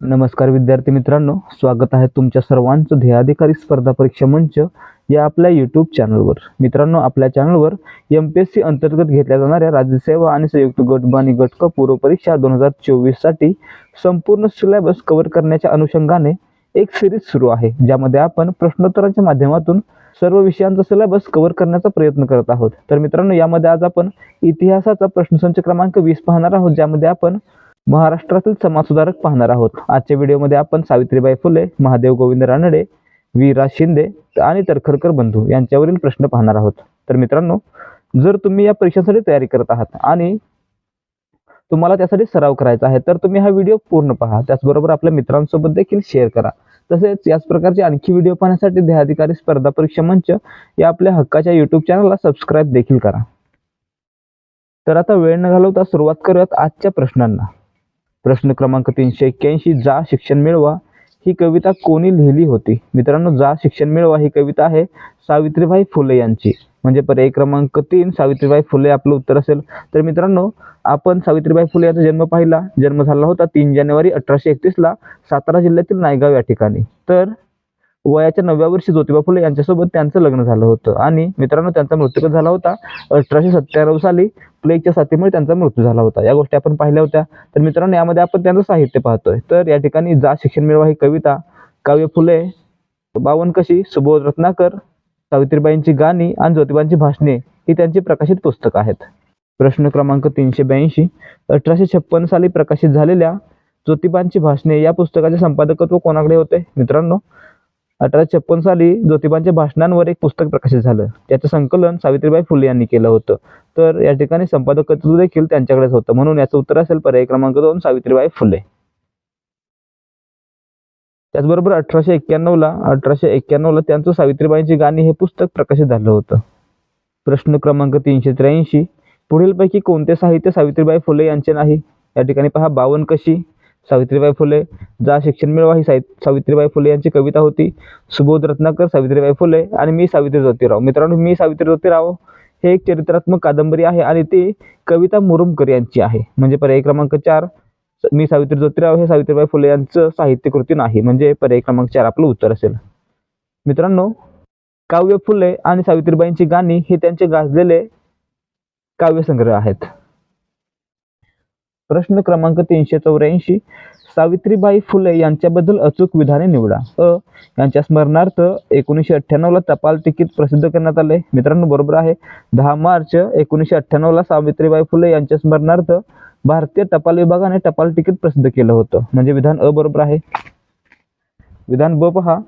नमस्कार विद्यार्थी मित्रांनो स्वागत आहे तुमच्या सर्वांचं ध्येयाधिकारी स्पर्धा परीक्षा मंच या आपल्या यूट्यूब चॅनलवर मित्रांनो आपल्या चॅनलवर एम पी एस सी अंतर्गत घेतल्या जाणाऱ्या राज्यसेवा आणि संयुक्त गट आणि गट क पूर्व परीक्षा दोन हजार चोवीससाठी संपूर्ण सिलेबस कव्हर करण्याच्या अनुषंगाने एक सिरीज सुरू आहे ज्यामध्ये आपण प्रश्नोत्तरांच्या माध्यमातून सर्व विषयांचा सिलेबस कव्हर करण्याचा प्रयत्न करत आहोत. तर मित्रांनो यामध्ये आज आपण इतिहासाचा प्रश्नसंच क्रमांक वीस पाहणार आहोत ज्यामध्ये आपण महाराष्ट्रातील समाजसुधारक पाहणार आहोत. आजच्या व्हिडिओमध्ये आपण सावित्रीबाई फुले महादेव गोविंद रानडे वी रा शिंदे आणि तरखरकर बंधू यांच्यावरील प्रश्न पाहणार आहोत. तर मित्रांनो जर तुम्ही या परीक्षांसाठी तयारी करत आहात आणि तुम्हाला त्यासाठी सराव करायचा आहे तर तुम्ही हा व्हिडिओ पूर्ण पहा. त्याचबरोबर आपल्या मित्रांसोबत देखील शेअर करा. तसेच याच प्रकारचे आणखी व्हिडिओ पाहण्यासाठी देहाधिकारी स्पर्धा परीक्षा मंच या आपल्या हक्काच्या युट्यूब चॅनलला सबस्क्राईब देखील करा. तर आता वेळ न घालवता सुरुवात करूयात आजच्या प्रश्नांना. प्रश्न क्रमांक तीनशे एक्क्याऐंशी जा शिक्षण मिळवा ही कविता कोणी लिहिली होती? मित्रांनो जा शिक्षण मिळवा ही कविता आहे सावित्रीबाई फुले यांची. म्हणजे पर्याय क्रमांक तीन सावित्रीबाई फुले आपलं उत्तर असेल. तर मित्रांनो आपण सावित्रीबाई फुले यांचा जन्म पाहिला. जन्म झाला होता तीन जानेवारी अठराशे एकतीसला सातारा जिल्ह्यातील नायगाव या ठिकाणी. तर वयाच्या नवव्या वर्षी ज्योतिबा फुले यांच्यासोबत त्यांचं लग्न झालं होतं. आणि मित्रांनो त्यांचा मृत्यू झाला होता? अठराशे सत्त्याण्णव साली प्लेगच्या साथीमुळे त्यांचा मृत्यू झाला होता. या गोष्टी आपण पाहिल्या होत्या. तर मित्रांनो यामध्ये आपण त्यांचं साहित्य पाहतोय. तर या ठिकाणी जा शिक्षण मिळवा ही कविता काव्य फुले बावन कशी सुबोध रत्नाकर सावित्रीबाईंची गाणी आणि ज्योतिबांची भाषणे ही त्यांची प्रकाशित पुस्तकं आहेत. प्रश्न क्रमांक तीनशे ब्याऐंशी. अठराशे छप्पन साली प्रकाशित झालेल्या ज्योतिबांची भाषणे या पुस्तकाचे संपादकत्व कोणाकडे होते? मित्रांनो अठराशे छप्पन साली ज्योतिबांच्या भाषणांवर एक पुस्तक प्रकाशित झालं. त्याचं संकलन सावित्रीबाई फुले यांनी केलं होतं. तर या ठिकाणी संपादकत्व देखील त्यांच्याकडेच होतं. म्हणून याचं उत्तर असेल पर्याय क्रमांक दोन सावित्रीबाई फुले. त्याचबरोबर अठराशे एक्क्याण्णवला अठराशे एक्क्याण्णवला त्यांचं सावित्रीबाईंची गाणी हे पुस्तक प्रकाशित झालं होतं. प्रश्न क्रमांक तीनशे त्र्याऐंशी. पुढीलपैकी कोणते साहित्य सावित्रीबाई फुले यांचे नाही? या ठिकाणी पहा बावन कशी? सावित्रीबाई फुले जा शिक्षण मिळवा ही साहित्य सावित्रीबाई फुले यांची कविता होती. सुबोध रत्नाकर सावित्रीबाई फुले आणि मी सावित्री ज्योतिराव. मित्रांनो मी सावित्री ज्योतिराव हे एक चरित्रात्मक कादंबरी आहे आणि ती कविता मुरुमकर यांची आहे. म्हणजे पर्याय क्रमांक चार मी सावित्री ज्योतिराव हे सावित्रीबाई फुले यांचं साहित्यकृती नाही. म्हणजे पर्याय क्रमांक चार आपलं उत्तर असेल. मित्रांनो काव्य फुले आणि सावित्रीबाईंची गाणी हे त्यांचे गाजलेले काव्यसंग्रह आहेत. प्रश्न क्रमांक तीनशे चौऱ्याऐंशी. सावित्रीबाई फुले यांच्याबद्दल अचूक विधाने निवडा. अ. यांच्या स्मरणार्थ एकोणीसशे अठ्ठ्याण्णवला टपाल तिकीट प्रसिद्ध करण्यात आले. मित्रांनो बरोबर आहे. दहा मार्च एकोणीसशे अठ्ठ्याण्णवला सावित्रीबाई फुले यांच्या स्मरणार्थ भारतीय टपाल विभागाने टपाल तिकीट प्रसिद्ध केलं होतं. म्हणजे विधान अ बरोबर आहे. विधान ब पहा.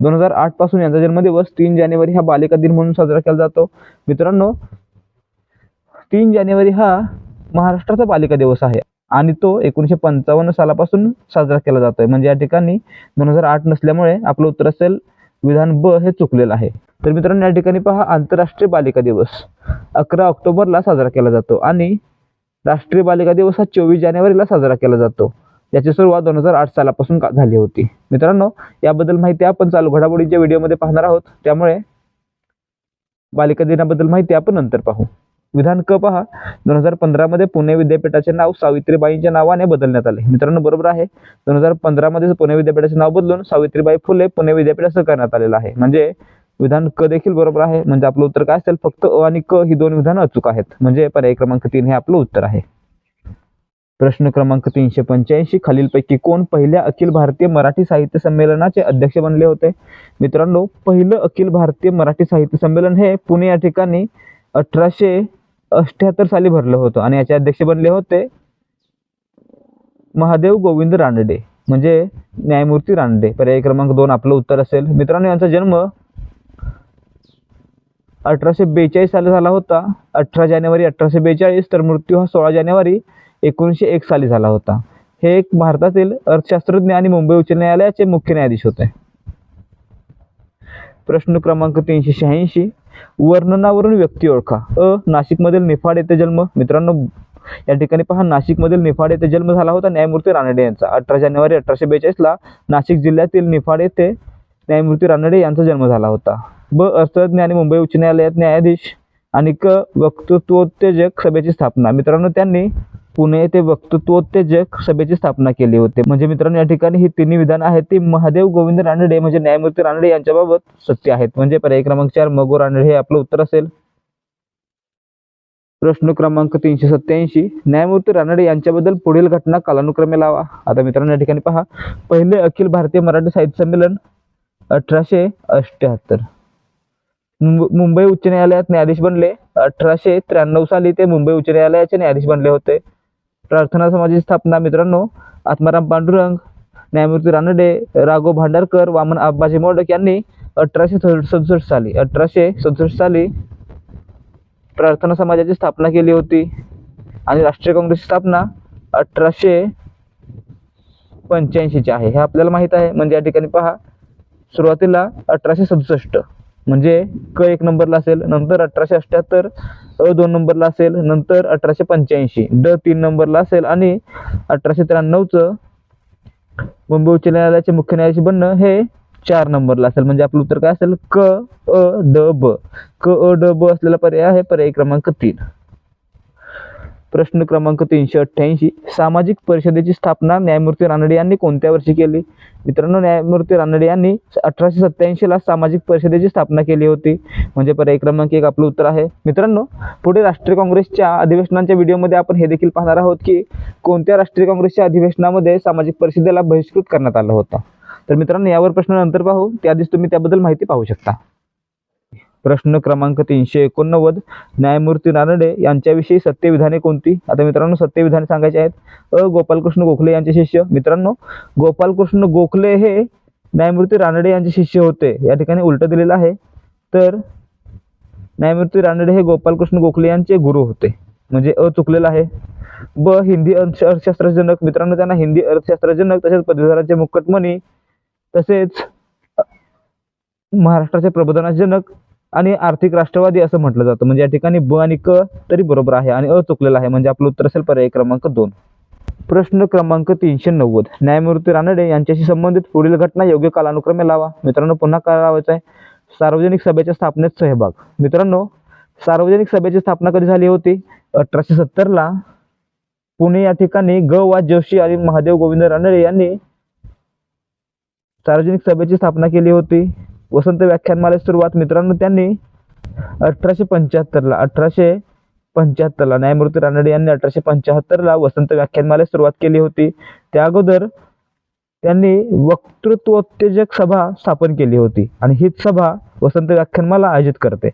दोन हजार आठपासून यांचा जन्मदिवस तीन जानेवारी हा बालिका दिन म्हणून साजरा केला जातो. मित्रांनो तीन जानेवारी हा महाराष्ट्राचा बालिका दिवस आहे. आणि तो एकोणीसशे पंचावन्न सालापासून साजरा केला जातोय. म्हणजे या ठिकाणी दोन हजार आठ नसल्यामुळे आपलं उत्तर असेल विधान ब हे चुकलेलं आहे. तर मित्रांनो या ठिकाणी पहा आंतरराष्ट्रीय बालिका दिवस. अकरा ऑक्टोबरला साजरा केला जातो आणि राष्ट्रीय बालिका दिवस हा चोवीस जानेवारीला साजरा केला जातो. याची सुरुवात दोन हजार आठ सालापासून का- झाली होती. मित्रांनो याबद्दल माहिती आपण चालू घडामोडीच्या व्हिडिओमध्ये पाहणार आहोत. त्यामुळे बालिका दिनाबद्दल माहिती आपण नंतर पाहू. विधान क पहा दोन हजार पंधरामध्ये पुणे विद्यापीठाचे नाव सावित्रीबाईंच्या नावाने बदलण्यात आले. मित्रांनो बरोबर आहे. दोन हजार पंधरामध्ये पुणे विद्यापीठाचे नाव बदलून सावित्रीबाई फुले पुणे विद्यापीठ असं करण्यात आलेलं आहे. म्हणजे विधान क देखील बरोबर आहे. म्हणजे आपलं उत्तर काय असेल? फक्त अ आणि क ही दोन विधानं अचूक आहेत. म्हणजे पर्याय क्रमांक तीन हे आपलं उत्तर आहे. प्रश्न क्रमांक तीनशे पंच्याऐंशी. खालीलपैकी कोण पहिल्या अखिल भारतीय मराठी साहित्य संमेलनाचे अध्यक्ष बनले होते? मित्रांनो पहिलं अखिल भारतीय मराठी साहित्य संमेलन हे पुणे या ठिकाणी अठराशे अठ्याहत्तर साली भरलं होतं आणि याचे अध्यक्ष बनले होते महादेव गोविंद रानडे म्हणजे न्यायमूर्ती रानडे. पर्याय क्रमांक दोन आपलं उत्तर असेल. मित्रांनो यांचा जन्म अठराशे बेचाळीस साली झाला होता. अठरा जानेवारी अठराशे बेचाळीस तर मृत्यू हा सोळा जानेवारी एकोणीसशे एक साली झाला होता. हे एक भारतातील अर्थशास्त्रज्ञ आणि मुंबई उच्च न्यायालयाचे मुख्य न्यायाधीश होते. प्रश्न क्रमांक तीनशे शहाऐंशी वर्णनावरून व्यक्ती ओळखा. अ नाशिकमधील निफाड येथे जन्म. मित्रांनो या ठिकाणी पहा नाशिकमधील निफाड येथे जन्म झाला होता न्यायमूर्ती रानडे यांचा. अठरा जानेवारी अठराशे बेचाळीसला नाशिक जिल्ह्यातील निफाड येथे न्यायमूर्ती रानडे यांचा जन्म झाला होता. ब अर्थतज्ञ आणि मुंबई उच्च न्यायालयात न्यायाधीश आणि क वक्तृत्वोत्तेजक सभेची स्थापना. मित्रांनो त्यांनी पुणे येथे वक्तृत्वोत्तेजक सभेची स्थापना केली होती. म्हणजे मित्रांनो या ठिकाणी ही तिन्ही विधान आहेत. ती महादेव गोविंद रानडे म्हणजे न्यायमूर्ती रानडे यांच्याबाबत सत्य आहेत. म्हणजे पर्याय क्रमांक चार मगो रानडे हे आपलं उत्तर असेल. प्रश्न क्रमांक तीनशे सत्याऐंशी न्यायमूर्ती रानडे यांच्याबद्दल पुढील घटना कालानुक्रमे लावा. आता मित्रांनो या ठिकाणी पहा. पहिले अखिल भारतीय मराठी साहित्य संमेलन अठराशे अष्ट्याहत्तर मुंब- मुंबई उच्च न्यायालयात न्यायाधीश बनले. अठराशे त्र्याण्णव साली ते मुंबई उच्च न्यायालयाचे न्यायाधीश बनले होते. प्रार्थना समाजाची स्थापना मित्रांनो आत्माराम पांडुरंग न्यायमूर्ती रानडे राघव भांडारकर वामन आबाजी मोडक यांनी अठराशे सदुसष्ट साली अठराशे सदुसष्ट साली प्रार्थना समाजाची स्थापना केली होती. आणि राष्ट्रीय काँग्रेसची स्थापना अठराशे पंच्याऐंशीची आहे. हे आपल्याला माहीत आहे. म्हणजे या ठिकाणी पहा सुरुवातीला अठराशे सदुसष्ट. म्हणजे क एक नंबरला असेल नंतर अठराशे अठ्ठ्याहत्तर अ दोन नंबरला असेल नंतर अठराशे पंच्याऐंशी ड तीन नंबरला असेल आणि अठराशे त्र्याण्णवचं मुंबई उच्च न्यायालयाचे मुख्य न्यायाधीश बनणं हे चार नंबरला असेल. म्हणजे आपलं उत्तर काय असेल? क अ ड ब. क अ ड ब असलेला पर्याय आहे पर्याय क्रमांक तीन. प्रश्न क्रमांक तीनशे अठ्ठ्याऐंशी. सामाजिक परिषदेची स्थापना न्यायमूर्ती रानडे यांनी कोणत्या वर्षी केली? मित्रांनो न्यायमूर्ती रानडे यांनी अठराशे सत्त्याऐंशीला सामाजिक परिषदेची स्थापना केली होती. म्हणजे पर्याय क्रमांक एक आपलं उत्तर आहे. मित्रांनो पुढे राष्ट्रीय काँग्रेसच्या अधिवेशनांच्या व्हिडिओमध्ये आपण हे देखील पाहणार आहोत की कोणत्या राष्ट्रीय काँग्रेसच्या अधिवेशनामध्ये सामाजिक परिषदेला बहिष्कृत करण्यात आला होता? तर मित्रांनो यावर प्रश्न नंतर पाहू. त्याआधीच तुम्ही त्याबद्दल माहिती पाहू शकता. प्रश्न क्रमांक तीनशे एकोणनव्वद. न्यायमूर्ती रानडे यांच्याविषयी सत्यविधाने कोणती? आता मित्रांनो सत्यविधाने सांगायचे आहेत. अ. गोपालकृष्ण गोखले यांचे शिष्य. मित्रांनो गोपालकृष्ण गोखले हे न्यायमूर्ती रानडे यांचे शिष्य होते. या ठिकाणी उलट दिलेलं आहे. तर न्यायमूर्ती रानडे हे गोपालकृष्ण गोखले यांचे गुरु होते. म्हणजे अ चुकलेलं आहे. ब. हिंदी अर्थ अर्थशास्त्रजनक. मित्रांनो त्यांना हिंदी अर्थशास्त्रजनक तसेच पदवीधरांचे मुक्कटमणी तसेच महाराष्ट्राचे प्रबोधनाचे जनक आणि आर्थिक राष्ट्रवादी असं म्हटलं जातं. म्हणजे या ठिकाणी ब आणि क तरी बरोबर आहे आणि अ चुकलेलं आहे. म्हणजे आपलं उत्तर असेल पर्याय क्रमांक दोन. प्रश्न क्रमांक तीनशे नव्वद. न्यायमूर्ती रानडे यांच्याशी संबंधित पुढील घटना योग्य कालानुक्रमे लावा. मित्रांनो पुन्हा काय लावायचं आहे? सार्वजनिक सभेच्या स्थापनेत सहभाग. मित्रांनो सार्वजनिक सभेची स्थापना कधी झाली होती? अठराशे सत्तरला पुणे या ठिकाणी ग वा जोशी आणि महादेव गोविंद रानडे यांनी सार्वजनिक सभेची स्थापना केली होती. वसंत व्याख्यानमाला सुरुवात मित्रांनो त्यांनी अठराशे पंच्याहत्तरला अठराशे पंच्याहत्तरला न्यायमूर्ती रानडे यांनी अठराशे पंच्याहत्तरला वसंत व्याख्यानमाला सुरुवात केली होती. त्या अगोदर त्यांनी वक्तृत्वोत्तेजक सभा स्थापन केली होती आणि हीच सभा वसंत व्याख्यानमाला आयोजित करते.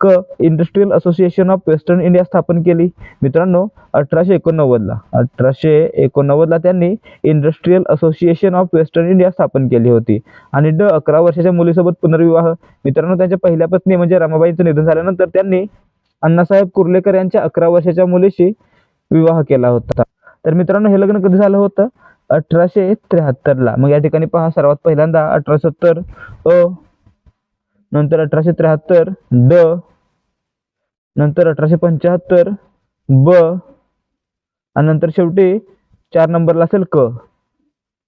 क Industrial Association of Western India स्थापन केली. मित्रांनो अठराशे एकोणनव्वदला. अठराशे एकोणनव्वदला त्यांनी Industrial Association of Western India स्थापन केली होती. आणि ड अकरा वर्षाच्या मुलीसोबत पुनर्विवाह. मित्रांनो त्यांच्या पहिल्या पत्नी म्हणजे रमाबाईंचं निधन झाल्यानंतर त्यांनी अण्णासाहेब कुर्लेकर यांच्या अकरा वर्षाच्या मुलीशी विवाह केला होता. तर मित्रांनो हे लग्न कधी झालं होतं? अठराशे त्र्याहत्तरला. मग या ठिकाणी पहा सर्वात पहिल्यांदा अठरा सत्तर अ नंतर अठराशे त्र्याहत्तर ड नंतर अठराशे पंच्याहत्तर ब. आणि नंतर शेवटी चार नंबरला असेल क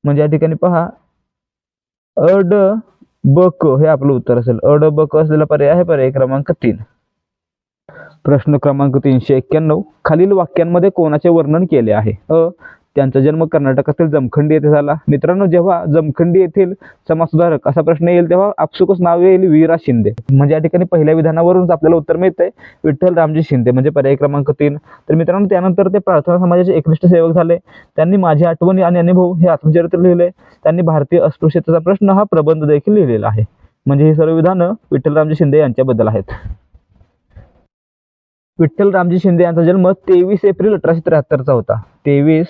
म्हणजे या ठिकाणी पहा. अ ड ब क हे आपलं उत्तर असेल. अ ड ब क असलेला पर्याय आहे पर्याय क्रमांक तीन. प्रश्न क्रमांक तीनशे एक्क्याण्णव. खालील वाक्यांमध्ये कोणाचे वर्णन केले आहे? अ. त्यांचा जन्म कर्नाटकातील जमखंडी येथे झाला. मित्रांनो जेव्हा जमखंडी येथील समाजसुधारक असा प्रश्न येईल तेव्हा आपसुकच नाव येईल वीरा शिंदे. म्हणजे या ठिकाणी पहिल्या विधानावरूनच आपल्याला उत्तर मिळतंय विठ्ठल रामजी शिंदे म्हणजे पर्याय क्रमांक तीन. तर मित्रांनो त्यानंतर ते प्रार्थना समाजाचे एकनिष्ठ सेवक झाले. त्यांनी माझी आठवणी आणि अनुभव हे आत्मचरित्र लिहिले. त्यांनी भारतीय अस्पृश्यतेचा प्रश्न हा प्रबंध देखील लिहिलेला आहे. म्हणजे हे सर्व विधानं विठ्ठल रामजी शिंदे यांच्याबद्दल आहेत. विठ्ठल रामजी शिंदे यांचा जन्म तेवीस एप्रिल अठराशे त्र्याहत्तरचा होता. तेवीस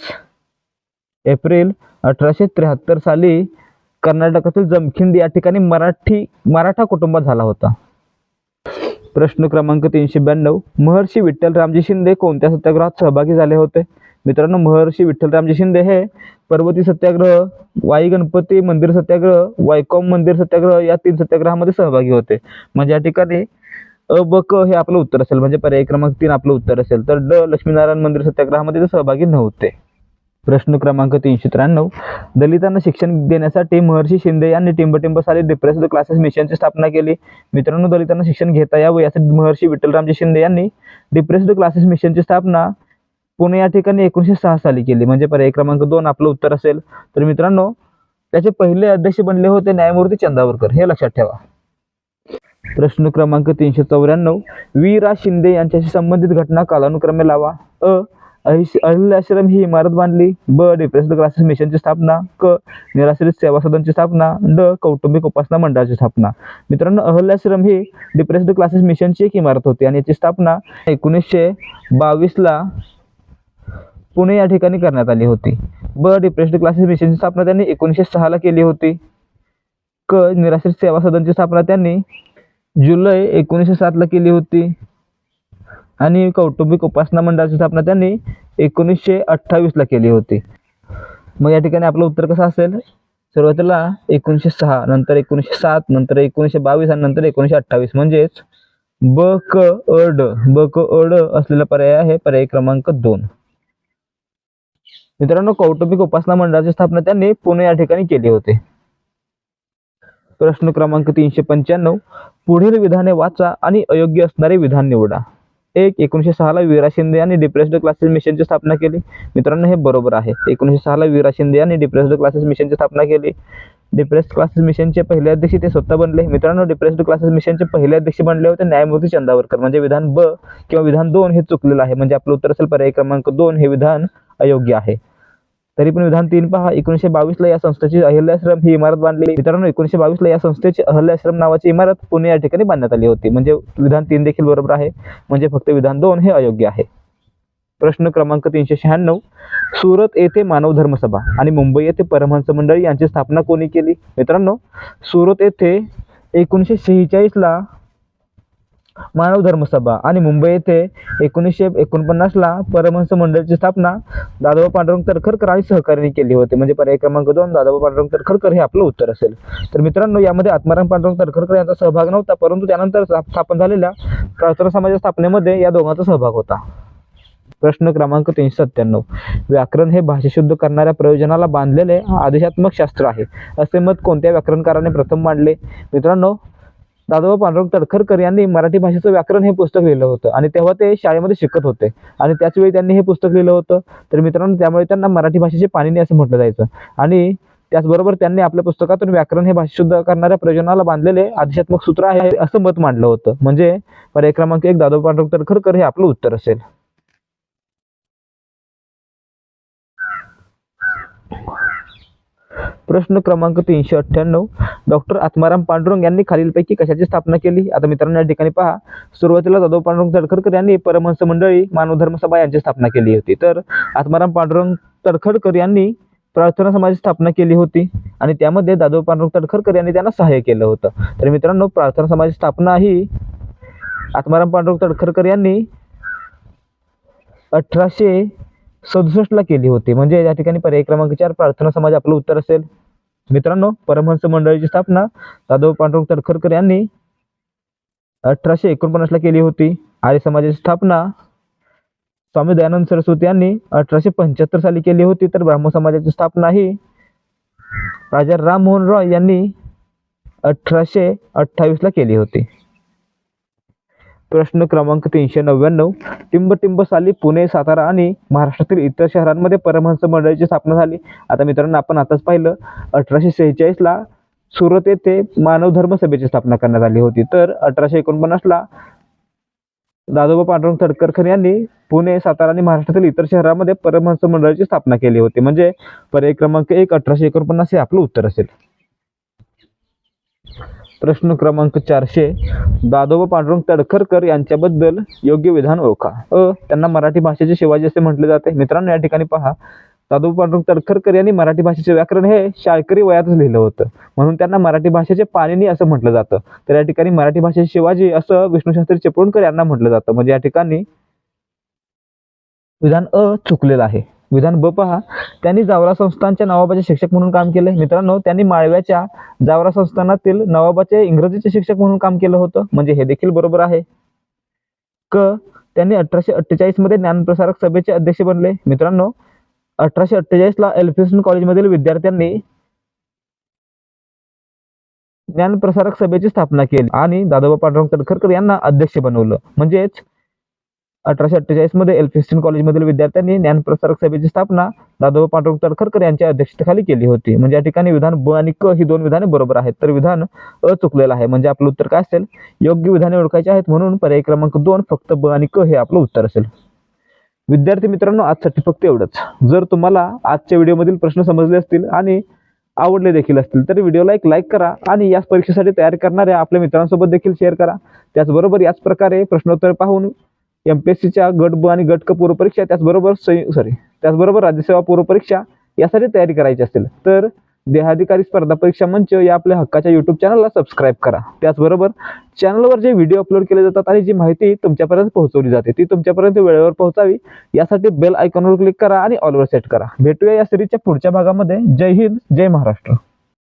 एप्रिल अठराशे त्र्याहत्तर साली कर्नाटकातील जमखिंडी या ठिकाणी मराठी मराठा कुटुंबात झाला होता. प्रश्न क्रमांक तीनशे ब्याण्णव. महर्षी विठ्ठल रामजी शिंदे कोणत्या सत्याग्रहात सहभागी झाले होते? मित्रांनो महर्षी विठ्ठल रामजी शिंदे हे पर्वती सत्याग्रह वाई गणपती मंदिर सत्याग्रह वायकॉम मंदिर सत्याग्रह या तीन सत्याग्रहामध्ये सहभागी होते. म्हणजे या ठिकाणी अ ब क हे आपलं उत्तर असेल. म्हणजे पर्याय क्रमांक तीन आपलं उत्तर असेल. तर ड लक्ष्मीनारायण मंदिर सत्याग्रहामध्ये ते सहभागी नव्हते. प्रश्न क्रमांक तीनशे त्र्याण्णव. दलितांना शिक्षण देण्यासाठी महर्षी शिंदे यांनी टिंबटिंब साली डिप्रेस्ड क्लासेस मिशनची स्थापना केली. मित्रांनो दलितांना शिक्षण घेता यावं यासाठी महर्षी विठ्ठलरामजी शिंदे यांनी डिप्रेस्ड क्लासेस मिशनची स्थापना पुणे या ठिकाणी एकोणीसशे सहा साली केली. म्हणजे पर्याय क्रमांक दोन आपलं उत्तर असेल. तर मित्रांनो त्याचे पहिले अध्यक्ष बनले होते न्यायमूर्ती चंदावरकर. हे लक्षात ठेवा. प्रश्न क्रमांक तीनशे चौऱ्याण्णव. वी. रा शिंदे यांच्याशी संबंधित घटना कालानुक्रमे लावा. अ. अहिश- अहिल्याश्रम ही इमारत बांधली. ब डिप्रेस्ड क्लासेस मिशनची स्थापना. क निराश्रित सेवा सदनची स्थापना. ड कौटुंबिक उपासना मंडळाची स्थापना. मित्रांनो अहल्याश्रम ही डिप्रेस्ड क्लासेस मिशनची एक इमारत होती आणि याची स्थापना एकोणीसशे बावीसला पुणे या ठिकाणी करण्यात आली होती. ब डिप्रेस्ड क्लासेस मिशनची स्थापना त्यांनी एकोणीसशे सहाला केली होती. क निराश्रित सेवा सदनची स्थापना त्यांनी जुलै एकोणीसशे सातला केली होती. आणि कौटुंबिक उपासना मंडळाची स्थापना त्यांनी एकोणीसशे अठ्ठावीसला केली होती. मग या ठिकाणी आपलं उत्तर कसं असेल? सुरुवातीला एकोणीसशे सहा नंतर एकोणीसशे सात नंतर एकोणीसशे बावीस आणि नंतर एकोणीसशे अठ्ठावीस. म्हणजेच ब क अड ब क अड असलेला पर्याय आहे पर्याय क्रमांक दोन. मित्रांनो कौटुंबिक उपासना मंडळाची स्थापना त्यांनी पुणे या ठिकाणी केली होती. प्रश्न क्रमांक तीनशे पंच्याण्णव. पुढील विधाने वाचा आणि अयोग्य असणारे विधान निवडा. एक एकोणीसशे सहाला वीरा शिंदे यांनी डिप्रेस्ड क्लासेस मिशनची स्थापना केली. मित्रांनो हे बरोबर आहे. एकोणीसशे सहाला वीरा शिंदे यांनी डिप्रेस्ड क्लासेस मिशनची स्थापना केली. डिप्रेस्ड क्लासेस मिशनचे पहिले अध्यक्ष ते स्वतः बनले. मित्रांनो डिप्रेस्ड क्लासेस मिशनचे पहिले अध्यक्ष बनले होते न्यायमूर्ती चंदावरकर. म्हणजे विधान ब किंवा विधान दोन हे चुकलेलं आहे. म्हणजे आपलं उत्तर असेल पर्याय क्रमांक दोन हे विधान अयोग्य आहे. तरी पण विधान तीन पहा. एकोणीसशे बावीसला या संस्थेची अहिल्याश्रम ही इमारत बांधली मित्रांनो एकोणीसशे बावीसला या संस्थेची अहिल्याश्रम नावाची इमारत पुणे या ठिकाणी बांधण्यात आली होती. म्हणजे विधान तीन देखील बरोबर आहे. म्हणजे फक्त विधान दोन हे अयोग्य आहे. प्रश्न क्रमांक तीनशे शहाण्णव. सुरत येथे मानव धर्मसभा आणि मुंबई येथे परमहंस मंडळी यांची स्थापना कोणी केली? मित्रांनो सुरत येथे एकोणीसशे शेहेचाळीसला मानव धर्मसभा आणि मुंबई येथे एकोणीसशे एकोणपन्नासला परमहंस मंडळाची स्थापना दादाबा पांडुरंग तरखरकर आणि सहकार्याने केली होती. म्हणजे पर्याय क्रमांक दोन दादाबा पांडुरंग तरखरकर हे आपलं उत्तर असेल. तर मित्रांनो यामध्ये आत्माराम पांडुरंग तरखरकर यांचा सहभाग नव्हता परंतु त्यानंतर स्थापन झालेल्या प्रार्थना समाजाच्या स्थापनेमध्ये या दोघांचा सहभाग होता. प्रश्न क्रमांक तीनशे सत्त्याण्णव. व्याकरण हे भाषा शुद्ध करणाऱ्या प्रयोजनाला बांधलेले आदेशात्मक शास्त्र आहे. असे मत कोणत्या व्याकरणकाराने प्रथम मांडले? मित्रांनो दादोबा पांडुरंग तडखरकर यांनी मराठी भाषेचं व्याकरण हे पुस्तक लिहिलं होतं. आणि तेव्हा ते शाळेमध्ये शिकत होते. आणि त्याच वेळी त्यांनी हे पुस्तक लिहिलं होतं. तर मित्रांनो त्यामुळे त्यांना मराठी भाषेचे पाणिनी असं म्हटलं जायचं. आणि त्याचबरोबर त्यांनी आपल्या पुस्तकातून व्याकरण हे भाषा शुद्ध करणाऱ्या प्रयोजनाला बांधलेले आदेशात्मक सूत्र आहे असं मत मांडलं होतं. म्हणजे पर्याय क्रमांक एक दादोबा पांडुरंग तडखरकर हे आपलं उत्तर असेल. प्रश्न क्रमांक तीनशे अठ्ठ्याण्णव. डॉक्टर आत्माराम पांडुरंग यांनी खालीलपैकी कशाची स्थापना केली? आता मित्रांनो या ठिकाणी पहा. सुरुवातीला जाधव पांडुरंग तडखरकर यांनी परमहंस मंडळी मानवधर्म सभा यांची स्थापना केली होती. तर आत्माराम पांडुरंग तडखरकर यांनी प्रार्थना समाजाची स्थापना केली होती आणि त्यामध्ये दादो पांडुरंग तडखरकर यांनी त्यांना सहाय्य केलं होतं. तर मित्रांनो प्रार्थना समाजाची स्थापना ही आत्माराम पांडुरंग तडखरकर यांनी अठराशे सदुसष्टला केली होती. म्हणजे या ठिकाणी पर्याय क्रमांक चार प्रार्थना समाज आपलं उत्तर असेल. मित्रांनो परमहंस मंडळीची स्थापना दादो पांडुरंग तडखरकर यांनी अठराशे एकोणपन्नासला केली होती. आर्य समाजाची स्थापना स्वामी दयानंद सरस्वती यांनी अठराशे पंच्याहत्तर साली केली होती. तर ब्राह्मण समाजाची स्थापना ही राजा राममोहन रॉय यांनी अठराशे अठ्ठावीसला केली होती. प्रश्न क्रमांक तीनशे नव्याण्णव टिंब टिंब साली पुणे सातारा आणि महाराष्ट्रातील इतर शहरांमध्ये परमहंस मंडळाची स्थापना झाली. आता मित्रांनो आपण आताच पाहिलं अठराशे सेहेचाळीसला सुरत येथे मानव धर्म सभेची स्थापना करण्यात आली होती. तर अठराशे एकोणपन्नासला दादोबा पांडुरंग तडकरकर यांनी पुणे सातारा आणि महाराष्ट्रातील इतर शहरांमध्ये परमहंस मंडळाची स्थापना केली होती. म्हणजे पर्याय क्रमांक एक अठराशे एकोणपन्नास हे आपलं उत्तर असेल. प्रश्न क्रमांक चारशे. दादोबा पांडुरंग तडखरकर यांच्याबद्दल योग्य विधान ओळखा. अ त्यांना मराठी भाषेचे शिवाजी असे म्हटले जाते. मित्रांनो या ठिकाणी पहा. दादोबा पांडुरंग तडखरकर यांनी मराठी भाषेचे व्याकरण हे शाळकरी वयातच लिहिलं होतं. म्हणून त्यांना मराठी भाषेचे पाणिनी असं म्हटलं जातं. तर या ठिकाणी मराठी भाषेचे शिवाजी असं विष्णूशास्त्री चिपळूणकर यांना म्हटलं जातं. म्हणजे या ठिकाणी विधान अ चुकलेलं आहे. विधान ब पहा. त्यांनी जावरा संस्थानच्या नवाबाचे शिक्षक म्हणून काम केले. मित्रांनो त्यांनी माळव्याच्या जावरा संस्थानातील नवाबाचे इंग्रजीचे शिक्षक म्हणून काम केलं होतं. म्हणजे हे देखील बरोबर आहे. क. त्यांनी अठराशे अठ्ठेचाळीसमध्ये ज्ञानप्रसारक सभेचे अध्यक्ष बनले. मित्रांनो अठराशे अठ्ठेचाळीस ला एल्फिन्स्टन कॉलेजमधील विद्यार्थ्यांनी ज्ञानप्रसारक सभेची स्थापना केली. आणि दादोबा पांडुरंग तडखरकर यांना अध्यक्ष बनवलं. म्हणजेच अठराशे अठ्ठेचाळीसमध्ये एल्फिस्टन कॉलेजमधील विद्यार्थ्यांनी ज्ञानप्रसारक सभेची स्थापना दादोबा पांडुरंग तडखरकर यांच्या अध्यक्षतेखाली केली होती. म्हणजे या ठिकाणी विधान ब आणि क ही दोन विधाने बरोबर आहेत. तर विधान अ चुकलेलं आहे. म्हणजे आपलं उत्तर काय असेल? योग्य विधाने ओळखायची आहेत म्हणून पर्याय क्रमांक दोन फक्त ब आणि क हे आपलं उत्तर असेल. विद्यार्थी मित्रांनो आजसाठी फक्त एवढंच. जर तुम्हाला आजच्या व्हिडिओमधील प्रश्न समजले असतील आणि आवडले देखील असतील तर व्हिडिओला एक लाईक करा आणि याच परीक्षेसाठी तयारी करणाऱ्या आपल्या मित्रांसोबत देखील शेअर करा. त्याचबरोबर याच प्रकारे प्रश्नोत्तर पाहून एम पी एस सीच्या गट ब आणि गट क पूर्व परीक्षा त्याचबरोबर सॉरी त्याचबरोबर राज्यसेवा पूर्व परीक्षा यासाठी तयारी करायची असेल तर देहाधिकारी स्पर्धा परीक्षा मंच या आपल्या हक्काच्या युट्यूब चॅनलला सबस्क्राईब करा. त्याचबरोबर चॅनलवर जे व्हिडिओ अपलोड केले जातात आणि जी माहिती तुमच्यापर्यंत पोहोचवली जाते ती तुमच्यापर्यंत वेळेवर पोहोचावी यासाठी बेल आयकॉनवर क्लिक करा आणि ऑलवर सेट करा. भेटूया या सिरीजच्या पुढच्या भागामध्ये. जय हिंद जय महाराष्ट्र.